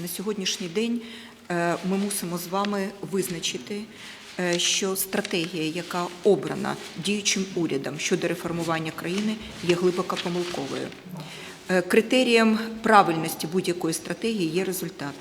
На сьогоднішній день е, ми мусимо з вами визначити, е, що стратегія, яка обрана діючим урядом щодо реформування країни, є глибоко помилковою. Е, Критерієм правильності будь-якої стратегії є результат.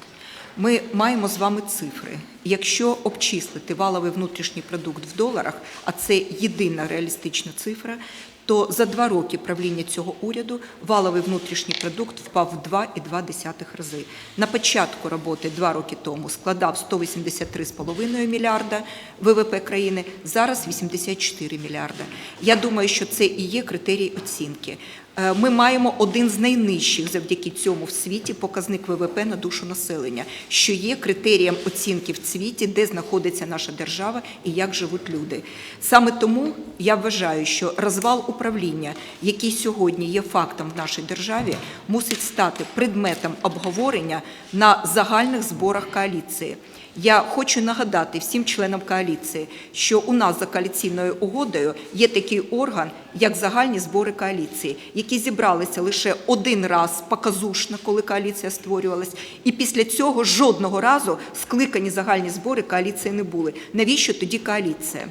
Ми маємо з вами цифри. Якщо обчислити валовий внутрішній продукт в доларах, а це єдина реалістична цифра, то за два роки правління цього уряду валовий внутрішній продукт впав в 2,2 рази. На початку роботи два роки тому складав 183,5 мільярда ВВП країни, зараз 84 мільярда. Я думаю, що це і є критерій оцінки. Е, Ми маємо один з найнижчих завдяки цьому в світі показник ВВП на душу населення, що є критерієм оцінки в світі, де знаходиться наша держава і як живуть люди. Саме тому я вважаю, що розвал управління, який сьогодні є фактом в нашій державі, мусить стати предметом обговорення на загальних зборах коаліції. Я хочу нагадати всім членам коаліції, що у нас за коаліційною угодою є такий орган, як загальні збори коаліції, які зібралися лише один раз показушно, коли коаліція створювалась, і після цього жодного разу скликані загальні збори коаліції не були. Навіщо тоді коаліція?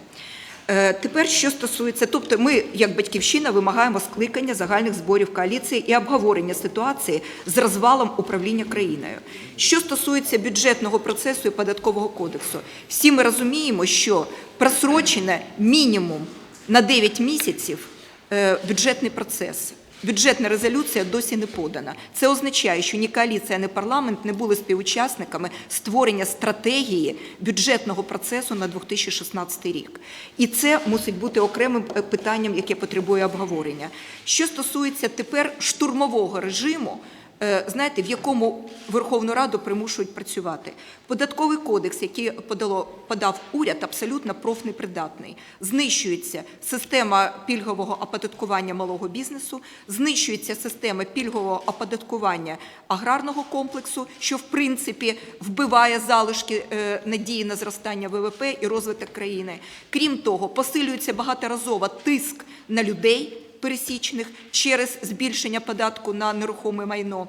Е, Тепер, що стосується, тобто ми, як батьківщина, вимагаємо скликання загальних зборів коаліції і обговорення ситуації з розвалом управління країною. Що стосується бюджетного процесу і податкового кодексу, всі ми розуміємо, що просрочене мінімум на 9 місяців е, бюджетний процес. Бюджетна резолюція досі не подана. Це означає, що ні коаліція, ні парламент не були співучасниками створення стратегії бюджетного процесу на 2016 рік. І це мусить бути окремим е, питанням, яке потребує обговорення. Що стосується тепер штурмового режиму, знаєте, в якому Верховну Раду примушують працювати. Податковий кодекс, який подало, подав уряд, абсолютно профнепридатний. Знищується система пільгового оподаткування малого бізнесу, знищується система пільгового оподаткування аграрного комплексу, що в принципі вбиває залишки е, надії на зростання ВВП і розвиток країни. Крім того, посилюється багаторазово тиск на людей пересічних через збільшення податку на нерухоме майно.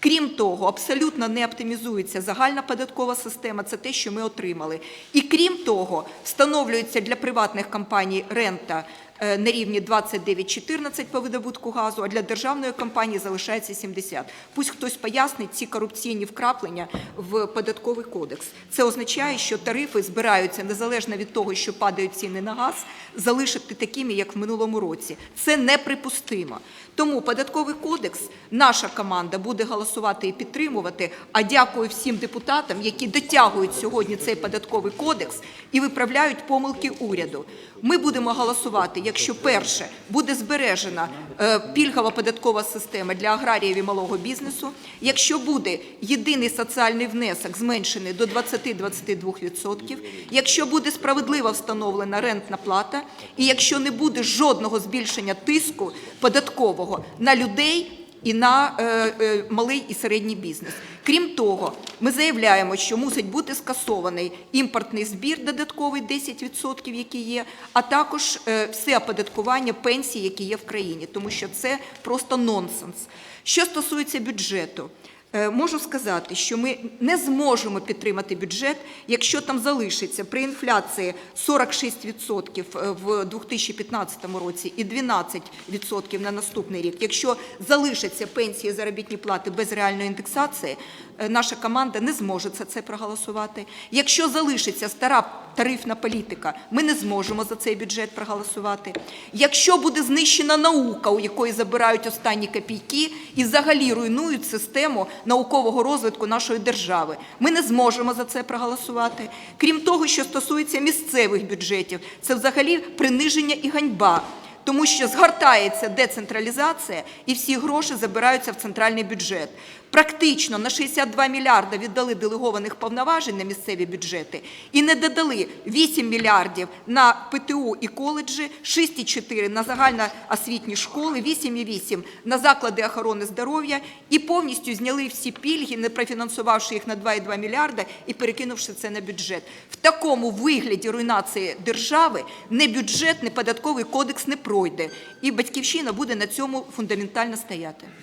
Крім того, абсолютно не оптимізується загальна податкова система, це те, що ми отримали. І крім того, встановлюється для приватних компаній рента на рівні 29-14 по видобутку газу, а для державної компанії залишається 70. Пусть хтось пояснить ці корупційні вкраплення в податковий кодекс. Це означає, що тарифи збираються незалежно від того, що падають ціни на газ, залишити такими, як в минулому році. Це неприпустимо. Тому податковий кодекс наша команда буде голосувати і підтримувати. А дякую всім депутатам, які дотягують сьогодні цей податковий кодекс і виправляють помилки уряду. Ми будемо голосувати, якщо перше буде збережена е, пільгова податкова система для аграріїв і малого бізнесу, якщо буде єдиний соціальний внесок зменшений до 20-22%, якщо буде справедливо встановлена рентна плата, і якщо не буде жодного збільшення тиску податкового на людей. І на е, е, малий і середній бізнес. Крім того, ми заявляємо, що мусить бути скасований імпортний збір додатковий 10%, який є, а також е, все оподаткування пенсій, які є в країні, тому що це просто нонсенс. Що стосується бюджету, Можу сказати, що ми не зможемо підтримати бюджет, якщо там залишиться при інфляції 46% в 2015 році і 12% на наступний рік. Якщо залишаться пенсії, заробітні плати без реальної індексації, е, наша команда не зможе за це проголосувати. Якщо залишиться стара тарифна політика, ми не зможемо за цей бюджет проголосувати. Якщо буде знищена наука, у якої забирають останні копійки і взагалі руйнують систему наукового розвитку нашої держави, ми не зможемо за це проголосувати. Крім того, що стосується місцевих бюджетів, це взагалі приниження і ганьба. Тому що згортається децентралізація і всі гроші забираються в центральний бюджет. Практично на 62 мільярда віддали делегованих повноважень на місцеві бюджети і не додали 8 мільярдів на ПТУ і коледжі, 6,4 на загальноосвітні школи, 8,8 на заклади охорони здоров'я і повністю зняли всі пільги, не профінансувавши їх на 2,2 мільярда і перекинувши це на бюджет. В такому вигляді руйнації держави не бюджет, не податковий кодекс не пройде. І батьківщина буде на цьому фундаментально стояти.